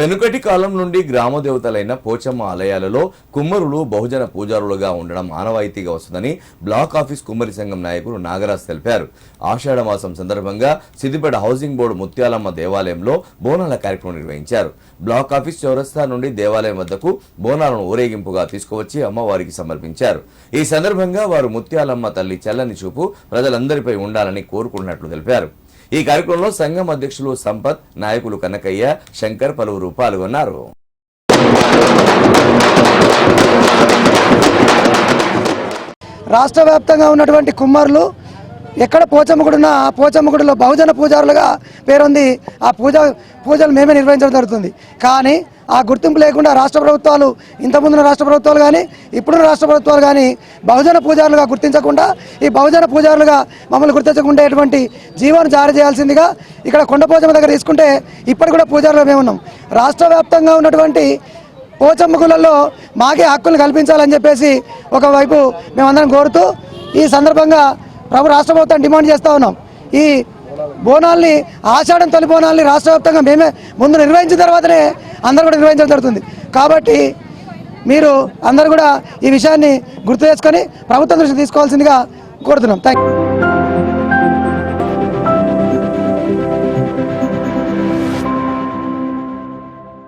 వెనుకటి కాలం నుండి గ్రామ దేవతలైన పోచమ్మ ఆలయాలలో కుమ్మరులు బహుజన పూజారులుగా ఉండడం ఆనవాయితీగా వస్తుందని బ్లాక్ ఆఫీస్ కుమ్మరి సంఘం నాయకుడు నాగరాజ్ తెలిపారు. ఆషాఢ మాసం సందర్భంగా సిద్దిపేట హౌసింగ్ బోర్డు ముత్యాలమ్మ దేవాలయంలో బోనాల కార్యక్రమం నిర్వహించారు. బ్లాక్ ఆఫీస్ చౌరస్తా నుండి దేవాలయం వద్దకు బోనాలను ఊరేగింపుగా తీసుకువచ్చి అమ్మవారికి సమర్పించారు. ఈ సందర్భంగా వారు ముత్యాలమ్మ తల్లి చల్లని చూపు ప్రజలందరిపై ఉండాలని కోరుకుంటున్నట్లు తెలిపారు. ఈ కార్యక్రమంలో సంఘం అధ్యక్షులు సంపత్ నాయకులు కనకయ్య శంకర్ పలువురు పాల్గొన్నారు. రాష్ట్ర వ్యాప్తంగా ఉన్నటువంటి కుమారులు ఎక్కడ పోచమ్మకుడున్నా ఆ పోచమ్మగుడిలో బహుజన పూజారులుగా పేరుంది ఆ పూజ పూజలు మేమే నిర్వహించడం జరుగుతుంది. కానీ ఆ గుర్తింపు లేకుండా రాష్ట్ర ప్రభుత్వాలు ఇంతకుముందున్న రాష్ట్ర ప్రభుత్వాలు కానీ ఇప్పుడున్న రాష్ట్ర ప్రభుత్వాలు కానీ బహుజన పూజారులుగా గుర్తించకుండా ఈ బహుజన పూజారులుగా మమ్మల్ని గుర్తించకుండా ఎటువంటి జీవాన్ని జారీ చేయాల్సిందిగా ఇక్కడ కొండపోచమ్మ దగ్గర తీసుకుంటే ఇప్పటి కూడా పూజారులు మేమున్నాం రాష్ట్ర వ్యాప్తంగా ఉన్నటువంటి పోచమ్మ మాకే హక్కులు కల్పించాలని చెప్పేసి ఒకవైపు మేమందరం కోరుతూ ఈ సందర్భంగా ప్రభు రాష్ట్ర ప్రభుత్వం డిమాండ్ చేస్తూ ఉన్నాం. ఈ బోనాల్ని ఆషాఢం తొలి బోనాల్ని రాష్ట్ర వ్యాప్తంగా మేమే ముందు నిర్వహించిన తర్వాతనే అందరూ కూడా నిర్వహించడం జరుగుతుంది. కాబట్టి మీరు అందరూ కూడా ఈ విషయాన్ని గుర్తు చేసుకొని ప్రభుత్వం దృష్టి తీసుకోవాల్సిందిగా కోరుతున్నాం. Thank you